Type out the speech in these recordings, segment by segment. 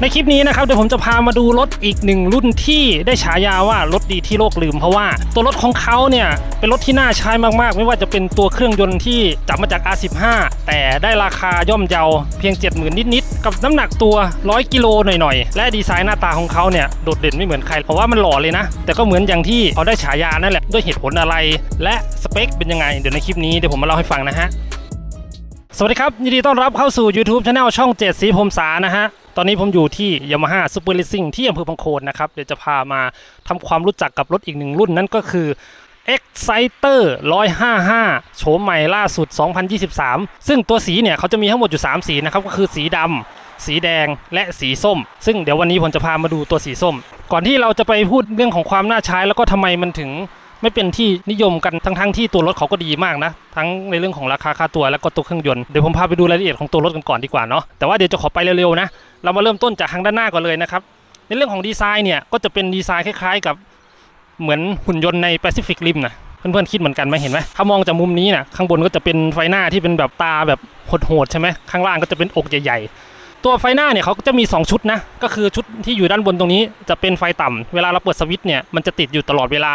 ในคลิปนี้นะครับเดี๋ยวผมจะพามาดูรถอีกหนึ่งรุ่นที่ได้ฉายาว่ารถดีที่โลกลืม เพราะว่าตัวรถของเขาเนี่ยเป็นรถที่น่าใช้มากๆ ไม่ว่าจะเป็นตัวเครื่องยนต์ที่จับมาจาก R15 แต่ได้ราคาย่อมเยาเพียง 70,000 นิดๆ กับน้ำหนักตัว 100 กิโลหน่อยๆ และดีไซน์หน้าตาของเขาเนี่ยโดดเด่นไม่เหมือนใครเพราะว่ามันหล่อเลยนะ แต่ก็เหมือนอย่างที่เขาได้ฉายานั่นแหละด้วยเหตุผลอะไร และสเปคเป็นยังไงเดี๋ยวในคลิปนี้เดี๋ยวผมมาเล่าให้ฟังนะฮะ สวัสดีครับ ยินดีต้อนรับเข้าสู่ YouTube Channel ช่อง 7 สีพรมสานะฮะ ตอนนี้ผมอยู่ที่ Yamaha Super Racing ที่อำเภอบางโคนนะครับ เดี๋ยวจะพามาทำความรู้จักกับรถอีกหนึ่งรุ่นนั่นก็คือ Exciter 155 โฉมใหม่ล่าสุด 2023 ซึ่งตัวสีเนี่ยเขาจะมีทั้งหมดอยู่ 3 สีนะครับ ก็คือสีดำสีแดงและสีส้ม ซึ่งเดี๋ยววันนี้ผมจะพามาดูตัวสีส้ม ก่อนที่เราจะไปพูดเรื่องของความน่าใช้แล้วก็ทำไมมันถึง ไม่เป็นที่นิยมกันทั้งๆที่ตัวรถเขาก็ดีมากนะ ทั้งในเรื่องของราคาค่าตัวแล้วก็ตัวเครื่องยนต์เดี๋ยวผมพาไปดูรายละเอียดของตัวรถกันก่อนดีกว่าเนาะแต่ว่าเดี๋ยวจะขอไปเร็วๆนะเรามาเริ่มต้นจากทางด้านหน้าก่อนเลยนะครับในเรื่องของดีไซน์เนี่ยก็จะเป็นดีไซน์คล้ายๆ กับเหมือนหุ่นยนต์ใน Pacific Rim นะเพื่อนๆคิดเหมือนกันไหมเห็นไหมถ้ามองจากมุมนี้นะข้างบนก็จะเป็นไฟหน้าที่เป็นแบบตาแบบโหดๆใช่ไหมข้างล่างก็จะเป็นอกใหญ่ๆ ตัวไฟหน้าเนี่ยเขาจะมี 2 ชุดนะก็คือชุดที่อยู่ด้านบนตรงนี้จะเป็นไฟต่ำเวลาเราเปิดสวิตช์เนี่ยมันจะติดอยู่ตลอดเวลา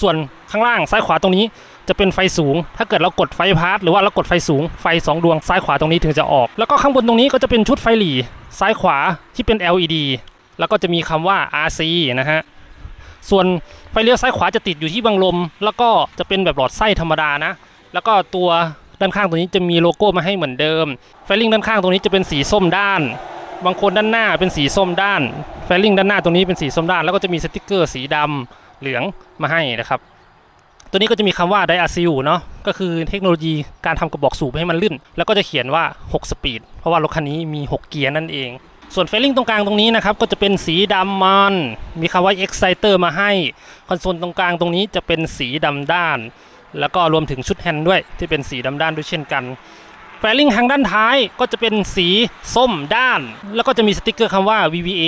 ส่วนข้างล่างซ้ายขวาตรงนี้จะเป็นไฟสูง ถ้าเกิดเรากดไฟพาร์ทหรือว่าเรากดไฟสูง ไฟ 2 ดวงซ้ายขวาตรงนี้ถึงจะออก แล้วก็ข้างบนตรงนี้ก็จะเป็นชุดไฟหลีซ้ายขวาที่เป็น LED แล้วก็จะมีคำว่า RC นะฮะ ส่วนไฟเลี้ยวซ้ายขวาจะติดอยู่ที่บังลม แล้วก็จะเป็นแบบหลอดไส้ธรรมดานะ แล้วก็ตัวด้านข้างตรงนี้จะมีโลโก้มาให้เหมือนเดิม ไฟลิงด้านข้างตรงนี้จะเป็นสีส้มด้าน บางคนด้านหน้าเป็นสีส้มด้าน ไฟลิงด้านหน้าตรงนี้เป็นสีส้มด้าน แล้วก็จะมีสติกเกอร์สีดำ เหลืองมาให้นะครับ ตัวนี้ก็จะมีคำว่าไดอะซิลเนาะก็คือเทคโนโลยีการทำกระบอกสูบให้มันลื่น แล้วก็จะเขียนว่า 6 สปีด เพราะว่ารถคันนี้มี 6 เกียร์นั่นเอง ส่วนเฟลลิ่งตรงกลางตรงนี้นะครับก็จะเป็นสีดำมัน มีคำว่า Exciter มาให้ คอนโซลตรงกลางตรงนี้จะเป็นสีดำด้าน แล้วก็รวมถึงชุดแฮนด์ด้วยที่เป็นสีดำด้านด้วยเช่นกันแฟลิงทางด้านท้ายก็จะเป็นสีส้มด้าน แล้วก็จะมีสติกเกอร์คำว่า VVA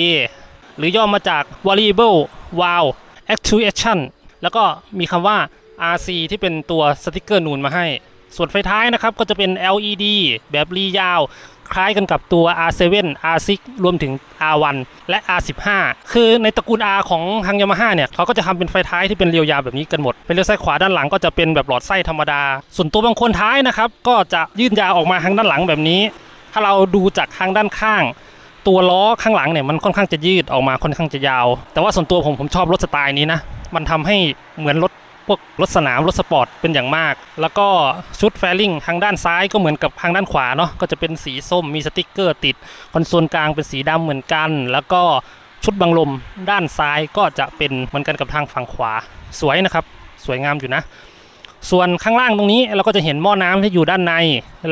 หรือย่อมาจาก Variable Valve Actuation แล้วก็มีคำว่า RC ที่เป็นตัวสติกเกอร์นูนมาให้ ส่วนไฟท้ายนะครับก็จะเป็น LED แบบรียาว คล้ายกันกับตัว R7 R6 รวมถึง R1 และ R15 คือในตระกูล R ของทางยามาฮ่าเนี่ยเขาก็จะทำเป็นไฟท้ายที่เป็นเรียวยาวแบบนี้กันหมด เป็นเลี้ยวซ้ายขวาด้านหลังก็จะเป็นแบบหลอดไส้ธรรมดา ส่วนตัวบางคนท้ายนะครับก็จะยื่นยาวออกมาทางด้านหลังแบบนี้ ถ้าเราดูจากทางด้านข้าง ตัวล้อข้างหลังเนี่ยมันค่อนข้างจะยืดออกมาค่อนข้างจะยาว แต่ว่าส่วนตัวผมผมชอบรถสไตล์นี้นะ มันทำให้เหมือนรถพวกรถสนามรถสปอร์ตเป็นอย่างมาก แล้วก็ชุดแฟลิงทางด้านซ้ายก็เหมือนกับทางด้านขวาเนาะก็จะเป็นสีส้มมีสติกเกอร์ติดคอนโซลกลางเป็นสีดำเหมือนกัน แล้วก็ชุดบังลมด้านซ้ายก็จะเป็นเหมือนกันกับทางฝั่งขวาสวยนะครับ สวยงามอยู่นะ ส่วนข้างล่างตรงนี้เราก็จะเห็นหม้อน้ำที่อยู่ด้านใน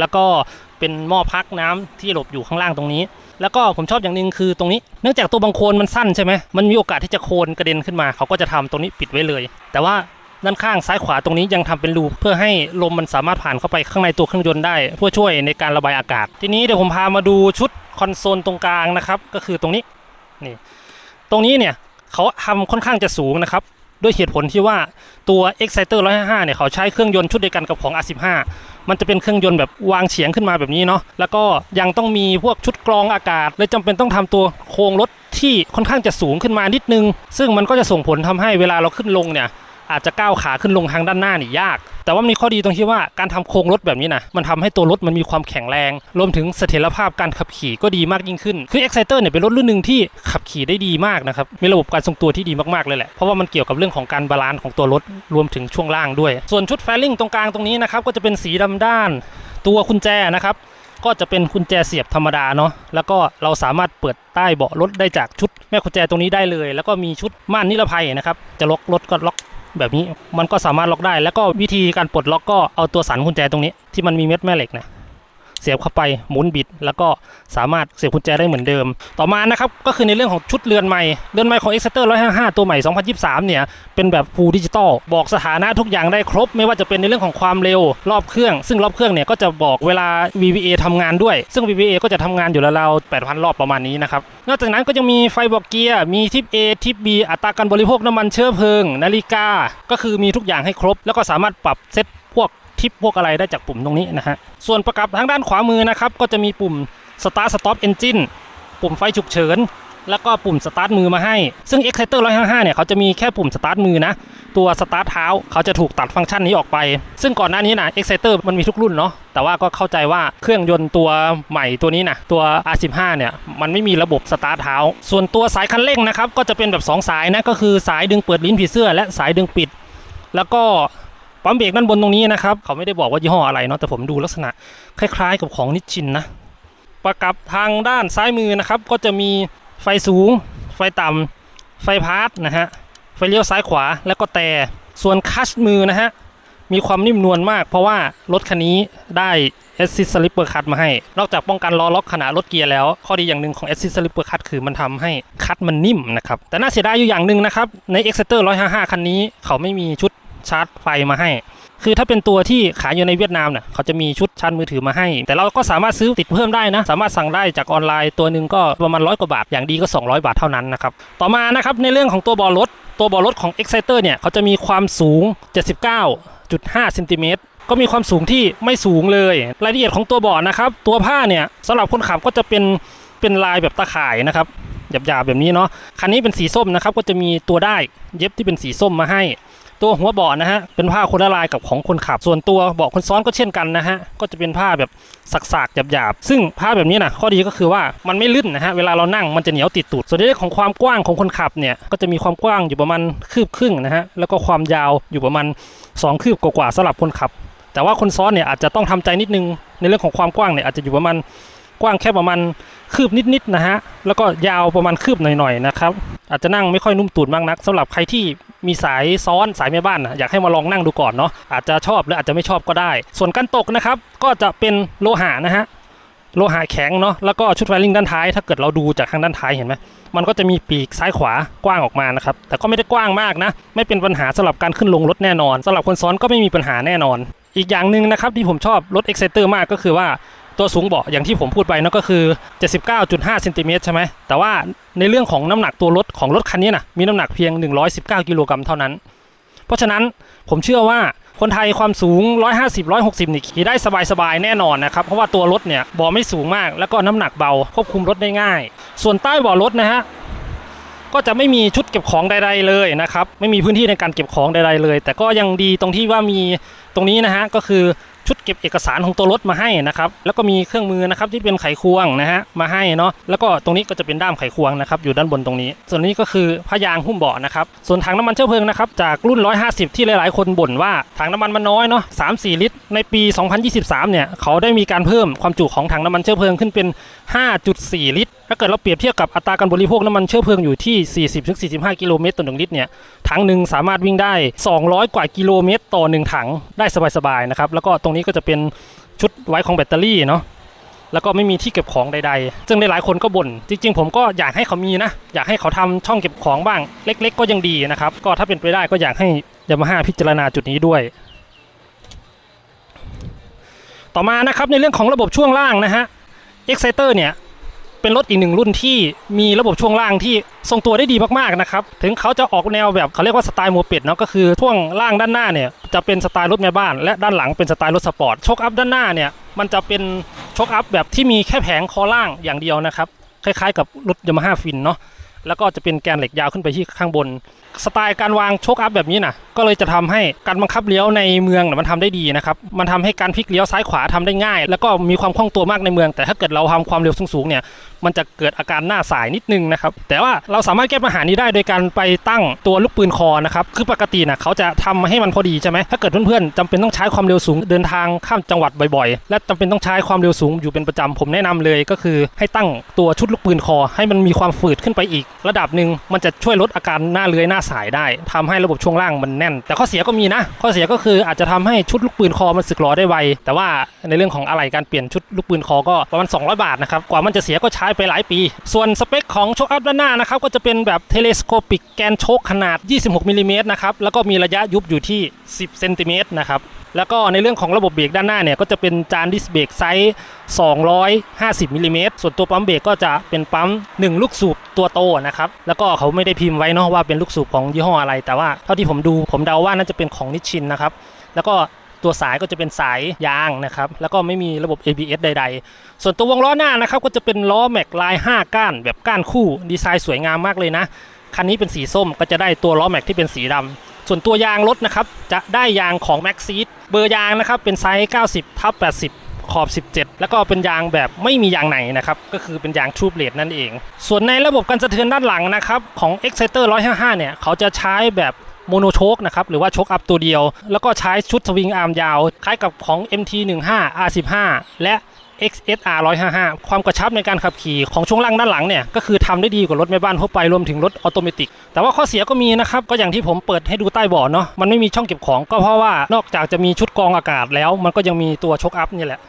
แล้วก็เป็นหม้อพักน้ำที่หลบอยู่ข้างล่างตรงนี้ แล้วก็ผมชอบอย่างหนึ่งคือตรงนี้ เนื่องจากตัวบางโคลนมันสั้นใช่ไหมมันมีโอกาสที่จะโคลนกระเด็นขึ้นมา เขาก็จะทำตรงนี้ปิดไว้เลย แต่ว่าด้านข้างซ้ายขวาตรงนี้ยังทำเป็นรูเพื่อให้ลมมันสามารถผ่านเข้าไปข้างในตัวเครื่องยนต์ได้เพื่อช่วยในการระบายอากาศ ทีนี้เดี๋ยวผมพามาดูชุดคอนโซลตรงกลางนะครับ ก็คือตรงนี้นี่ ตรงนี้เนี่ยเขาทำค่อนข้างจะสูงนะครับด้วยเหตุผลที่ว่าตัว Exciter 155เนี่ยเขาใช้เครื่องยนต์ชุดเดียวกันกับของ R15 มันจะเป็นเครื่องยนต์แบบวางเฉียงขึ้นมาแบบนี้เนาะแล้วก็ยังต้องมีพวกชุดกรองอากาศเลยจำเป็นต้องทำตัวโครงรถที่ค่อนข้างจะสูงขึ้นมานิดนึง ซึ่งมันก็จะส่งผลทำให้เวลาเราขึ้นลงเนี่ย อาจจะก้าวขาขึ้นลงทางด้านหน้านี่ยาก แต่ว่ามีข้อดีตรงที่ว่าการทำโครงรถแบบนี้นะมันทำให้ตัวรถมันมีความแข็งแรง รวมถึงเสถียรภาพการขับขี่ก็ดีมากยิ่งขึ้น คือ Exciter เนี่ยเป็นรถรุ่นหนึ่งที่ขับขี่ได้ดีมากนะครับ มีระบบการทรงตัวที่ดีมากๆเลยแหละ เพราะว่ามันเกี่ยวกับเรื่องของการบาลานซ์ของตัวรถรวมถึงช่วงล่างด้วย ส่วนชุดแฟลิงตรงกลางตรงนี้นะครับก็จะเป็นสีดำด้าน ตัวกุญแจนะครับก็จะเป็นกุญแจเสียบธรรมดาเนาะ แล้วก็เราสามารถเปิดใต้เบาะรถได้จากชุดแม่กุญแจตรงนี้ได้เลย แล้วก็มีชุดม่านนิรภัยนะครับ จะล็อกรถก็ล็อก แบบนี้มันก็สามารถล็อกได้ แล้วก็วิธีการปลดล็อกก็เอาตัวสันกุญแจตรงนี้ที่มันมีเม็ดแม่เหล็กนะ เสียบเข้าไปหมุนบิด แล้วก็สามารถเสียบกุญแจได้เหมือนเดิม ต่อมานะครับก็คือในเรื่องของชุดเรือนใหม่เรือนใหม่ของ Exciter 155 ตัวใหม่ 2023 เนี่ยเป็นแบบ Full Digital บอกสถานะทุกอย่างได้ครบ ไม่ว่าจะเป็นในเรื่องของความเร็วรอบเครื่อง ซึ่งรอบเครื่องเนี่ยก็จะบอกเวลา VVA ทำงานด้วย ซึ่ง VVA ก็จะทำงานอยู่ราวๆ8,000 รอบประมาณนี้นะครับนอกจากนั้นก็จะมีไฟบอกเกียร์มีทิป A ทิป B อัตราการบริโภคน้ำมันเชื้อเพลิง นาฬิกา ก็คือมีทุกอย่างให้ครบ แล้วก็สามารถปรับเซตพวก ทิปพวกอะไรได้จากปุ่มตรงนี้นะฮะ ส่วนประกับทางด้านขวามือนะครับ ก็จะมีปุ่ม Start Stop Engine ปุ่มไฟฉุกเฉิน แล้วก็ปุ่มสตาร์ทมือมาให้ ซึ่ง Exciter 155 เนี่ยเขาจะมีแค่ปุ่มสตาร์ทมือนะ ตัวสตาร์ทเท้าเขาจะถูกตัดฟังก์ชันนี้ออกไป ซึ่งก่อนหน้านี้นะ Exciter มันมีทุกรุ่นเนาะ แต่ว่าก็เข้าใจว่าเครื่องยนต์ตัวใหม่ตัวนี้นะตัว R15 เนี่ยมันไม่มีระบบสตาร์ทเท้า ส่วนตัวสายคันเร่งนะครับก็จะเป็นแบบ 2 สายนะก็คือสายดึงเปิดลิ้นผีเสื้อและสายดึงปิด แล้วก็ ปั๊มเบรกด้านบนตรงนี้นะครับ เขาไม่ได้บอกว่ายี่ห้ออะไรเนาะแต่ผมดูลักษณะคล้ายๆ กับของนิชชินนะประกับทางด้านซ้ายมือนะครับ ก็จะมีไฟสูง ไฟต่ำไฟพาร์ทนะฮะไฟเลี้ยวซ้ายขวาแล้วก็แต่ส่วนคัชมือนะฮะมีความนิ่มนวลมาก เพราะว่ารถคันนี้ได้ Assist Slipper Cut มาให้ นอกจากป้องกันล้อล็อกขณะรถเกียร์แล้ว ข้อดีอย่างหนึ่งของ Assist Slipper Cut คือมันทำให้คัดมันนิ่มนะครับ แต่น่าเสียดายอยู่อย่างหนึ่งนะครับ ใน Exciter 155 คันนี้เขาไม่มีชุด ชาร์จไฟมาให้ คือถ้าเป็นตัวที่ขายอยู่ในเวียดนามเนี่ยเขาจะมีชุดชาร์จมือถือมาให้ แต่เราก็สามารถซื้อติดเพิ่มได้นะ สามารถสั่งได้จากออนไลน์ตัวหนึ่งก็ประมาณร้อยกว่าบาท อย่างดีก็ 200 บาทเท่านั้นนะครับ ต่อมานะครับในเรื่องของตัวบอลรถ ตัวบอลรถของ Exciter เนี่ยเขาจะมีความสูง 79.5เซนติเมตรก็มีความสูงที่ไม่สูงเลย รายละเอียดของตัวเบาะนะครับ ตัวผ้าเนี่ยสำหรับคนขับก็จะเป็นเป็นลายแบบตะข่ายนะครับหยาบๆแบบนี้เนาะคันนี้เป็นสีส้มนะครับ ก็จะมีตัวได้เย็บที่เป็นสีส้มมาให้ ตัวหัวเบาะนะฮะเป็นผ้าคนละลายกับของคนขับ ส่วนตัวเบาะคนซ้อนก็เช่นกันนะฮะก็จะเป็นผ้าแบบสักๆหยาบๆซึ่งผ้าแบบนี้นะข้อดีก็คือว่ามันไม่ลื่นนะฮะเวลาเรานั่งมันจะเหนียวติดตูดส่วนในเรื่องของความกว้างของคนขับเนี่ยก็จะมีความกว้างอยู่ประมาณคืบครึ่งนะฮะแล้วก็ความยาวอยู่ประมาณสองคืบกว่าๆสำหรับคนขับ แต่ว่าคนซ้อนเนี่ยอาจจะต้องทำใจนิดนึงในเรื่องของความกว้างเนี่ยอาจจะอยู่ประมาณ กว้างแค่ประมาณคืบนิดๆนะฮะแล้วก็ยาวประมาณคืบหน่อยๆนะครับอาจจะนั่งไม่ค่อยนุ่มตูดมากนักสำหรับใครที่มีสายซ้อนสายแม่บ้านนะอยากให้มาลองนั่งดูก่อนเนาะอาจจะชอบหรืออาจจะไม่ชอบก็ได้ ส่วนกันตกนะครับก็จะเป็นโลหะนะฮะโลหะแข็งเนาะแล้วก็ชุดไฟลิงด้านท้าย ถ้าเกิดเราดูจากทางด้านท้ายเห็นไหมมันก็จะมีปีกซ้ายขวากว้างออกมานะครับแต่ก็ไม่ได้กว้างมากนะ ไม่เป็นปัญหาสำหรับการขึ้นลงรถแน่นอนสำหรับคนซ้อนก็ไม่มีปัญหาแน่นอน อีกอย่างหนึ่งนะครับที่ผมชอบรถ Exciter มากก็คือว่า ตัวสูงเบาะอย่างที่ผมพูดไปนั่นก็คือ 79.5เซนติเมตรใช่ไหมแต่ว่าในเรื่องของน้ำหนักตัวรถของรถคันนี้นะมีน้ำหนักเพียง 119กิโลกรัมเท่านั้น เพราะฉะนั้นผมเชื่อว่าคนไทยความสูง 150 160 นี่ขี่ได้สบายๆ แน่นอนนะครับ เพราะว่าตัวรถเนี่ยเบาไม่สูงมาก แล้วก็น้ำหนักเบา ควบคุมรถได้ง่าย ส่วนใต้เบารถนะฮะก็จะไม่มีชุดเก็บของใด ๆ เลยนะครับ ไม่มีพื้นที่ในการเก็บของใด ๆ เลย แต่ก็ยังดีตรงที่ว่ามีตรงนี้นะฮะก็คือ ชุดเก็บเอกสารของตัวรถมาให้นะครับ แล้วก็มีเครื่องมือนะครับที่เป็นไขควงนะฮะมาให้เนาะแล้วก็ตรงนี้ก็จะเป็นด้ามไขควงนะครับอยู่ด้านบนตรงนี้ ส่วนนี้ก็คือผ้ายางหุ้มเบาะนะครับส่วนถังน้ำมันเชื้อเพลิงนะครับจากรุ่น 150 ที่หลาย ๆ คนบ่นว่าถังน้ำมันมันน้อยเนาะ3-4 ลิตร ในปี 2023 เนี่ยเขาได้มีการเพิ่มความจุของถังน้ำมันเชื้อเพลิงขึ้นเป็น 5.4 ลิตร ถ้าเกิดเราเปรียบเทียบกับอัตราการบริโภคน้ำมันเชื้อเพลิงอยู่ที่ 40-45 กิโลเมตรต่อหนึ่งลิตรเนี่ย ถังหนึ่งสามารถวิ่งได้ 200 กว่ากิโลเมตรต่อหนึ่งถังได้สบายๆนะครับ แล้วก็ตรงนี้ก็จะเป็นชุดไว้ของแบตเตอรี่เนาะ แล้วก็ไม่มีที่เก็บของใดๆ ซึ่งหลายๆคนก็บ่น จริง ๆ ผมก็อยากให้เขามีนะ อยากให้เขาทำช่องเก็บของบ้าง เล็ก ๆ ก็ยังดีนะครับ ก็ถ้าเป็นไปได้ก็อยากให้ยามาฮ่าพิจารณาจุดนี้ด้วยต่อมานะครับในเรื่องของระบบช่วงล่างนะฮะ Exciter เนี่ยเป็นรถอีกหนึ่งรุ่นที่มีระบบช่วงล่างที่ทรงตัวได้ดีมากๆนะครับ ถึงเขาจะออกแนวแบบเขาเรียกว่าสไตล์โมเป็ดเนาะก็คือช่วงล่างด้านหน้าเนี่ยจะเป็นสไตล์รถแม่บ้าน และด้านหลังเป็นสไตล์รถสปอร์ตโชคอัพด้านหน้าเนี่ยมันจะเป็นโชคอัพแบบที่มีแค่แผงคอล่างอย่างเดียวนะครับคล้ายๆ กับรถยามาฮ่าฟินเนาะ แล้วก็จะเป็นแกนเหล็กยาวขึ้นไปที่ข้างบน สไตล์การวางโชคอัพแบบนี้นะก็เลยจะทำให้การบังคับเลี้ยวในเมืองนะมันทำได้ดีนะครับ มันทำให้การพลิกเลี้ยวซ้ายขวาทำได้ง่าย แล้วก็มีความคล่องตัวมากในเมือง แต่ถ้าเกิดเราทำความเร็วสูงๆเนี่ยมันจะเกิดอาการหน้าสายนิดนึงนะครับ แต่ว่าเราสามารถแก้ปัญหานี้ได้โดยการไปตั้งตัวลูกปืนคอนะครับ คือปกตินะเขาจะทำให้มันพอดีใช่ไหมถ้าเกิดเพื่อนๆจำเป็นต้องใช้ความเร็วสูงเดินทางข้ามจังหวัดบ่อยๆ และจำเป็นต้องใช้ความเร็วสูงอยู่เป็นประจำผมแนะนำเลย ก็คือให้ตั้งตัวชุดลูกปืนคอ ให้มันมีความฝืดขึ้นไปอีก ระดับหนึ่งมันจะช่วยลดอาการหน้าเลื้อยหน้าสายได้ทำให้ระบบช่วงล่างมันแน่น แต่ข้อเสียก็มีนะ ข้อเสียก็คืออาจจะทำให้ชุดลูกปืนคอมันสึกหรอได้ไว แต่ว่าในเรื่องของอะไหล่การเปลี่ยนชุดลูกปืนคอก็ประมาณ200 บาทนะครับ กว่ามันจะเสียก็ใช้ไปหลายปี ส่วนสเปคของโชคอัพด้านหน้านะครับก็จะเป็นแบบเทเลสโคปิกแกนโชคขนาด 26มิลลิเมตรนะครับแล้วก็มีระยะยุบอยู่ที่ 10เซนติเมตรนะครับ แล้วก็ในเรื่องของระบบเบรกด้านหน้าเนี่ยก็จะเป็นจานดิสเบรกไซส์ 250มิลลิเมตรส่วนตัวปั๊มเบรกก็จะเป็นปั๊ม 1 ลูกสูบตัวโตนะครับ แล้วก็เขาไม่ได้พิมพ์ไว้เนาะว่าเป็นลูกสูบของยี่ห้ออะไร แต่ว่าเท่าที่ผมดูผมเดาว่าน่าจะเป็นของนิชชินนะครับ แล้วก็ตัวสายก็จะเป็นสายยางนะครับ แล้วก็ไม่มีระบบ ABS ใด ๆ ส่วนตัววงล้อหน้านะครับก็จะเป็นล้อแม็กลาย 5 ก้าน แบบก้านคู่ดีไซน์สวยงามมากเลยนะ คันนี้เป็นสีส้มก็จะได้ตัวล้อแม็กที่เป็นสีดำส่วนตัวยางรถนะครับจะได้ยางของ Max Seed เบอร์ยางนะครับเป็นไซส์90ทับ80ขอบ 17 แล้วก็เป็นยางแบบไม่มียางไหนนะครับ ก็คือเป็นยางทูบเลดนั่นเอง ส่วนในระบบการสะเทือนด้านหลังนะครับ ของ Exciter 155 เนี่ย เขาจะใช้แบบโมโนโชคนะครับ หรือว่าโชคอัพตัวเดียว แล้วก็ใช้ชุดสวิงอาร์มยาว คล้ายกับของ MT15 R15 และ XSR 155 ความกระชับในการขับขี่ของช่วงล่างด้านหลังเนี่ยก็คือทำได้ดีกว่ารถแม่บ้านทั่วไปรวมถึงรถออโตเมติกแต่ว่าข้อเสียก็มีนะครับก็อย่างที่ผมเปิดให้ดูใต้เบาะเนาะมันไม่มีช่องเก็บของก็เพราะว่านอกจากจะมีชุดกรองอากาศแล้ว มันก็ยังมีตัวชกอัพนี่แหละ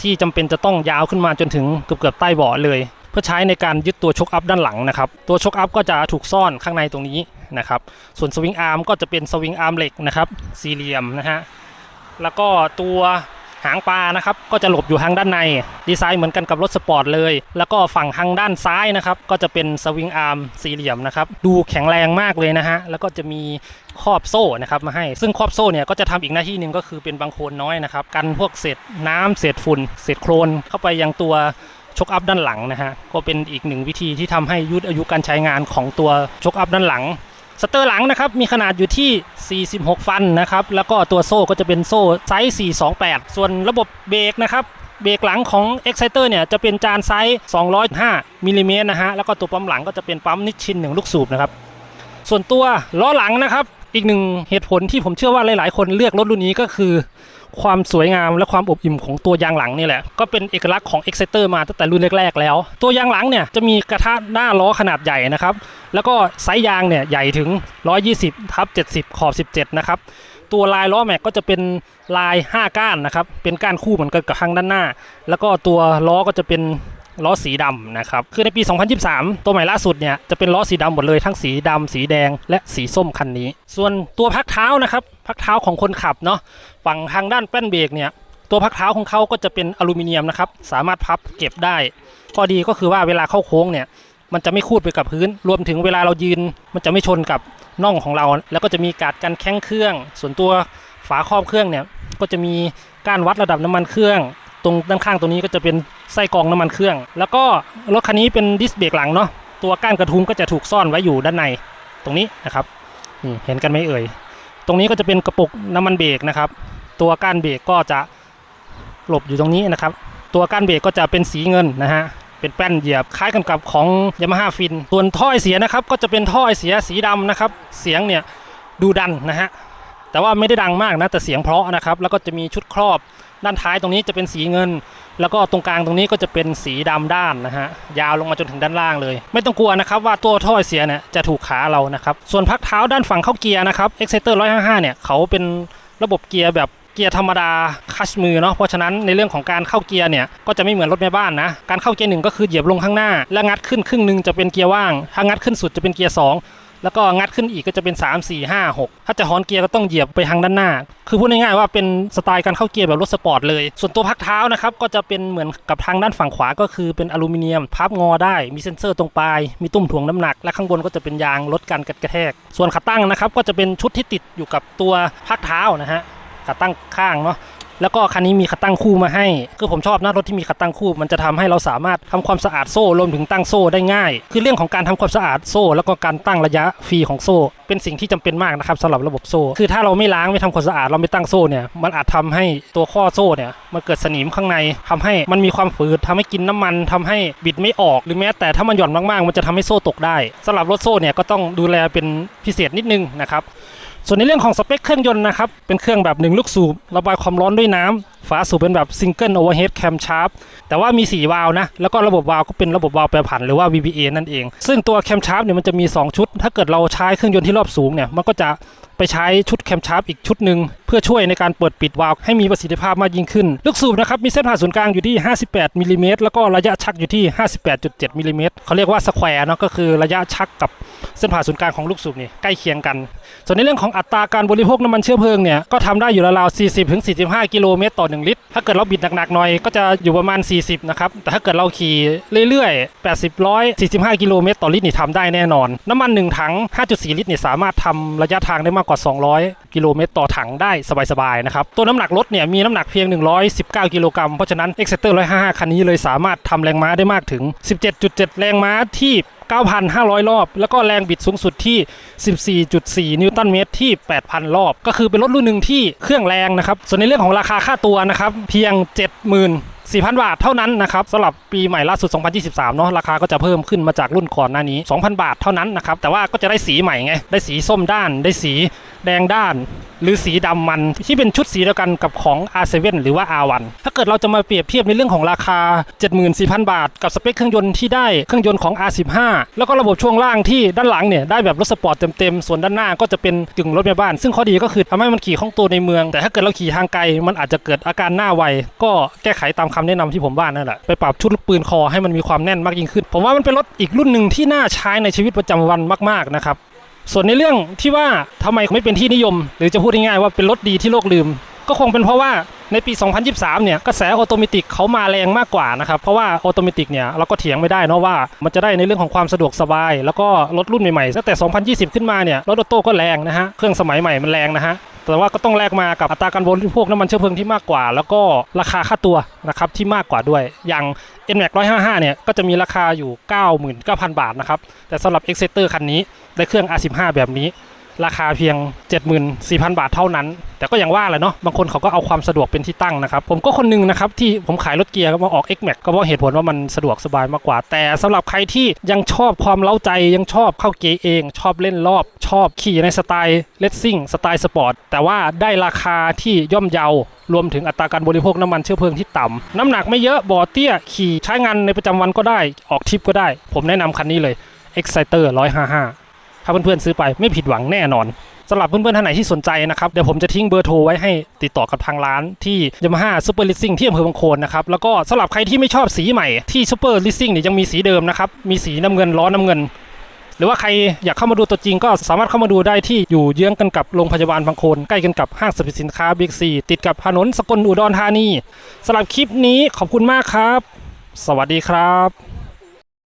ที่จำเป็นจะต้องยาวขึ้นมาจนถึงเกือบเกือบๆใต้เบาะเลย เพื่อใช้ในการยึดตัวชกอัพด้านหลังนะครับตัวชกอัพก็จะถูกซ่อนข้างในตรงนี้นะครับส่วนสวิงอาร์มก็จะเป็นสวิงอาร์มเหล็กนะครับสี่เหลี่ยมนะฮะแล้วก็ตัว หางปลานะครับก็จะหลบอยู่ทางด้านใน ดีไซน์เหมือนกันกับรถสปอร์ตเลย แล้วก็ฝั่งทางด้านซ้ายนะครับก็จะเป็นสวิงอาร์มสี่เหลี่ยมนะครับดูแข็งแรงมากเลยนะฮะแล้วก็จะมีครอบโซ่นะครับมาให้ ซึ่งครอบโซ่เนี่ยก็จะทำอีกหน้าที่หนึ่งก็คือเป็นบางโคลนน้อยนะครับกันพวกเศษน้ำเศษฝุ่นเศษโคลนเข้าไปยังตัวชกอัพด้านหลังนะฮะก็เป็นอีกหนึ่งวิธีที่ทำให้ยืดอายุการใช้งานของตัวชกอัพด้านหลัง สเตอร์หลังนะครับมีขนาดอยู่ที่ 46 ฟันนะครับแล้วก็ตัวโซ่ก็จะเป็นโซ่ไซส์ 428 ส่วนระบบเบรกนะครับเบรกหลังของ Exciter เนี่ยจะเป็นจานไซส์ 205มิลลิเมตรนะฮะแล้วก็ตัวปั๊มหลังก็จะเป็นปั๊มนิชชินหนึ่งลูกสูบนะครับส่วนตัวล้อหลังนะครับอีกหนึ่งเหตุผลที่ผมเชื่อว่าหลาย ๆ คนเลือกรถรุ่นนี้ก็คือ ความสวยงามและความอบอิ่มของตัวยางหลังนี่แหละ ก็เป็นเอกลักษณ์ของ e x c e t e r มาตั้งแต่รุ่นแรกๆแล้ว ตัวยางหลังเนี่ยจะมีกระทะหน้าล้อขนาดใหญ่นะครับ แล้วก็ไซส์ยางเนี่ยใหญ่ถึง 120ทับ70 ขอบ 17 นะครับตัวลายล้อแม็กก็จะเป็นลาย 5 ก้านนะครับ เป็นก้านคู่เหมือนกันกับข้างด้านหน้า แล้วก็ตัวล้อก็จะเป็น ล้อสีดำนะครับ คือในปี 2023 ตัวใหม่ล่าสุดเนี่ยจะเป็นล้อสีดำหมดเลยทั้งสีดำสีแดงและสีส้มคันนี้ ส่วนตัวพักเท้านะครับพักเท้าของคนขับเนาะฝั่งทางด้านแป้นเบรกเนี่ยตัวพักเท้าของเขาก็จะเป็นอลูมิเนียมนะครับสามารถพับเก็บได้ข้อดีก็คือว่าเวลาเข้าโค้งเนี่ยมันจะไม่คูดไปกับพื้น รวมถึงเวลาเรายืน มันจะไม่ชนกับน่องของเรา แล้วก็จะมีการกันแข้งเครื่อง ส่วนตัวฝาครอบเครื่องเนี่ยก็จะมีการวัดระดับน้ำมันเครื่อง ตรงด้านข้างตรงนี้ก็จะเป็นไส้กรองน้ำมันเครื่อง แล้วก็รถคันนี้เป็นดิสเบรกหลังเนาะตัวก้านกระทุ้งก็จะถูกซ่อนไว้อยู่ด้านในตรงนี้นะครับนี่เห็นกันไหมเอ่ยตรงนี้ก็จะเป็นกระปุกน้ำมันเบรกนะครับ ตัวก้านเบรกก็จะหลบอยู่ตรงนี้นะครับ ตัวก้านเบรกก็จะเป็นสีเงินนะฮะเป็นแป้นเหยียบคล้ายกันกับของ Yamaha Fin ส่วนท่อไอเสียนะครับก็จะเป็นท่อไอเสียสีดำนะครับ เสียงเนี่ยดูดันนะฮะแต่ว่าไม่ได้ดังมากนะแต่เสียงเพราะนะครับ แล้วก็จะมีชุดครอบ ด้านท้ายตรงนี้จะเป็นสีเงิน แล้วก็ตรงกลางตรงนี้ก็จะเป็นสีดำด้านนะฮะยาวลงมาจนถึงด้านล่างเลย ไม่ต้องกลัวนะครับว่าตัวท่อเสียเนี่ยจะถูกขาเรานะครับส่วนพักเท้าด้านฝั่งเข้าเกียร์นะครับ Exciter 155เนี่ยเขาเป็นระบบเกียร์แบบเกียร์ธรรมดาคัชมือเนาะเพราะฉะนั้นในเรื่องของการเข้าเกียร์เนี่ยก็จะไม่เหมือนรถแม่บ้านนะการเข้าเกียร์หนึ่งก็คือเหยียบลงข้างหน้า แล้วงัดขึ้นครึ่งหนึ่งจะเป็นเกียร์ว่างถ้างัดขึ้นสุดจะเป็นเกียร์2 แล้วก็งัดขึ้นอีกก็จะเป็น 3 4 5 6 ถ้าจะฮอนเกียร์ก็ต้องเหยียบไปทางด้านหน้า คือพูดง่ายๆว่าเป็นสไตล์การเข้าเกียร์แบบรถสปอร์ตเลย ส่วนตัวพักเท้านะครับก็จะเป็นเหมือนกับทางด้านฝั่งขวาก็คือเป็นอลูมิเนียม พับงอได้ มีเซ็นเซอร์ตรงปลาย มีตุ้มถ่วงน้ำหนัก และข้างบนก็จะเป็นยางลดการกระแทก ส่วนขาตั้งนะครับก็จะเป็นชุดที่ติดอยู่กับตัวพักเท้านะฮะขาตั้งข้างเนาะ แล้วก็คันนี้มีขาตั้งคู่มาให้ คือผมชอบนะรถที่มีขาตั้งคู่ มันจะทำให้เราสามารถทำความสะอาดโซ่รวมถึงตั้งโซ่ได้ง่าย คือเรื่องของการทำความสะอาดโซ่ แล้วก็การตั้งระยะฟรีของโซ่ เป็นสิ่งที่จำเป็นมากนะครับสำหรับระบบโซ่ คือถ้าเราไม่ล้างไม่ทำความสะอาดเราไม่ตั้งโซ่เนี่ยมันอาจทำให้ตัวข้อโซ่เนี่ยมันเกิดสนิมข้างในทำให้มันมีความฝืดทำให้กินน้ำมันทำให้บิดไม่ออกหรือแม้แต่ถ้ามันหย่อนมากๆ มันจะทำให้โซ่ตกได้สำหรับรถโซ่เนี่ยก็ต้องดูแลเป็นพิเศษนิดนึงนะครับ ส่วนในเรื่องของสเปคเครื่องยนต์นะครับเป็นเครื่องแบบหนึ่งลูกสูบระบายความร้อนด้วยน้ำ ฝาสูบเป็นแบบซิงเกิลโอเวอร์เฮดแคมชาร์ปแต่ว่ามี 4 วาล์วนะ แล้วก็ระบบวาล์วก็เป็นระบบวาล์วแปรผันหรือว่า VBA นั่นเอง ซึ่งตัวแคมชาร์ปเนี่ยมันจะมี 2 ชุด ถ้าเกิดเราใช้เครื่องยนต์ที่รอบสูงเนี่ยมันก็จะไปใช้ชุดแคมชาร์ปอีกชุดหนึ่งเพื่อช่วยในการเปิดปิดวาล์วให้มีประสิทธิภาพมากยิ่งขึ้น ลูกสูบนะครับมีเส้นผ่าศูนย์กลางอยู่ที่ 58มิลลิเมตรแล้วก็ระยะชักอยู่ที่ 58.7มิลลิเมตรเขาเรียกว่าสแควร์เนาะก็คือระยะชักกับเส้นผ่าศูนย์กลางของลูกสูบนี่ใกล้เคียงกัน ส่วนในเรื่องของอัตราการบริโภคน้ำมันเชื้อเพลิงเนี่ยก็ทำได้อยู่ราวๆ40-45 กิโลเมตรต่อ1ลิตร ถ้าเกิดเราบิดหนักๆหน่อยก็จะอยู่ประมาณ 40 นะครับ แต่ถ้าเกิดเราขี่เรื่อยๆ 80 100 45 กิโลเมตรต่อลิตรนี่ทำได้แน่นอน น้ำมัน 1 ถัง 5.4 ลิตรนี่สามารถทำระยะทางได้มากกว่า 200 กิโลเมตรต่อถังได้สบายๆนะครับ ตัวน้ำหนักรถเนี่ยมีน้ำหนักเพียง 119 กิโลกรัม เพราะฉะนั้น Exciter 155 คันนี้เลยสามารถทำแรงม้าได้มากถึง 17.7 แรงม้าที่ 9,500 รอบ แล้วก็แรงบิดสูงสุดที่ 14.4 นิวตันเมตรที่ 8,000 รอบ ก็คือเป็นรถรุ่นหนึ่งที่เครื่องแรงนะครับ ส่วนในเรื่องของราคาค่าตัวนะครับ เพียง 70,000 4,000 บาทเท่านั้นนะครับสำหรับปีใหม่ล่าสุด 2023 เนาะราคาก็จะเพิ่มขึ้นมาจากรุ่นก่อนหน้านี้ 2,000 บาทเท่านั้นนะครับแต่ว่าก็จะได้สีใหม่ไงได้สีส้มด้านได้สีแดงด้าน หรือสีดำมันที่เป็นชุดสีเดียวกันกับของ R7 หรือว่า R1 ถ้าเกิดเราจะมาเปรียบเทียบในเรื่องของราคา 74,000 บาท กับสเปคเครื่องยนต์ที่ได้เครื่องยนต์ของ R15 แล้วก็ระบบช่วงล่างที่ด้านหลังเนี่ยได้แบบรถสปอร์ตเต็มๆส่วนด้านหน้าก็จะเป็นกึ่งรถแม่บ้าน ซึ่งข้อดีก็คือทำให้มันขี่คล่องตัวในเมือง แต่ถ้าเกิดเราขี่ทางไกลมันอาจจะเกิดอาการหน้าไวก็แก้ไขตามคำแนะนำที่ผมว่านั่นแหละไปปรับชุดลูกปืนคอให้มันมีความแน่นมากยิ่งขึ้น ผมว่ามันเป็นรถอีกรุ่นหนึ่งที่น่าใช้ในชีวิตประจำวันมากๆนะครับส่วนในเรื่องที่ว่าทำไมไม่เป็นที่นิยม หรือจะพูดง่ายๆว่าเป็นรถดีที่โลกลืม ก็คงเป็นเพราะว่าในปี 2023 เนี่ยกระแสออโตเมติกเขามาแรงมากกว่านะครับเพราะว่าออโตเมติกเนี่ยเราก็เถียงไม่ได้นะว่า มันจะได้ในเรื่องของความสะดวกสบาย แล้วก็รถรุ่นใหม่ๆตั้งแต่ 2020 ขึ้นมาเนี่ยรถออโต้ก็แรงนะฮะเครื่องสมัยใหม่มันแรงนะฮะ แต่ว่าก็ต้องแลกมากับอัตราการบริโภคน้ำมันเชื้อเพลิงที่มากกว่า แล้วก็ราคาค่าตัวนะครับที่มากกว่าด้วย อย่าง NMAX 155 เนี่ยก็จะมีราคาอยู่ 99,000 บาทนะครับ แต่สำหรับ Exciter คันนี้ได้เครื่อง R15 แบบนี้ ราคาเพียง 74,000 บาทเท่านั้น แต่ก็อย่างว่าแหละเนาะบางคนเขาก็เอาความสะดวกเป็นที่ตั้งนะครับ ผมก็คนหนึงนะครับที่ผมขายรถเกียร์มาออก X Max ก็เพราะเหตุผลว่ามันสะดวกสบายมากกว่า แต่สำหรับใครที่ยังชอบความเล้าใจยังชอบเข้าเกียร์เอง ชอบเล่นรอบ ชอบขี่ในสไตล์เลสซิ่งสไตล์สปอร์ตแต่ว่าได้ราคาที่ย่อมเยารวมถึงอัตราการบริโภคน้ำมันเชื้อเพลิงที่ต่ำน้ำหนักไม่เยอะบ่อเตี้ยขี่ใช้งานในประจำวันก็ได้ออกทริปก็ได้ ผมแนะนำคันนี้เลย Exciter 155 ถ้าเพื่อนๆซื้อไปไม่ผิดหวังแน่นอนสำหรับเพื่อนๆท่านไหนที่สนใจนะครับเดี๋ยวผมจะทิ้งเบอร์โทรไว้ให้ติดต่อกับทางร้านที่ Yamaha Super Leasing ที่อำเภอบางโคนนะครับแล้วก็สำหรับใครที่ไม่ชอบสีใหม่ที่ Super Leasing เนี่ยยังมีสีเดิมนะครับมีสีน้ำเงินล้อน้ำเงิน หรือว่าใครอยากเข้ามาดูตัวจริงก็สามารถเข้ามาดูได้ที่อยู่เยื้องกันกับโรงพยาบาลบางโคนใกล้กันกับห้างสรรพสินค้าบิ๊กซีติดกับถนนสกลอุดรธานีสำหรับคลิปนี้ขอบคุณมากครับ สวัสดีครับ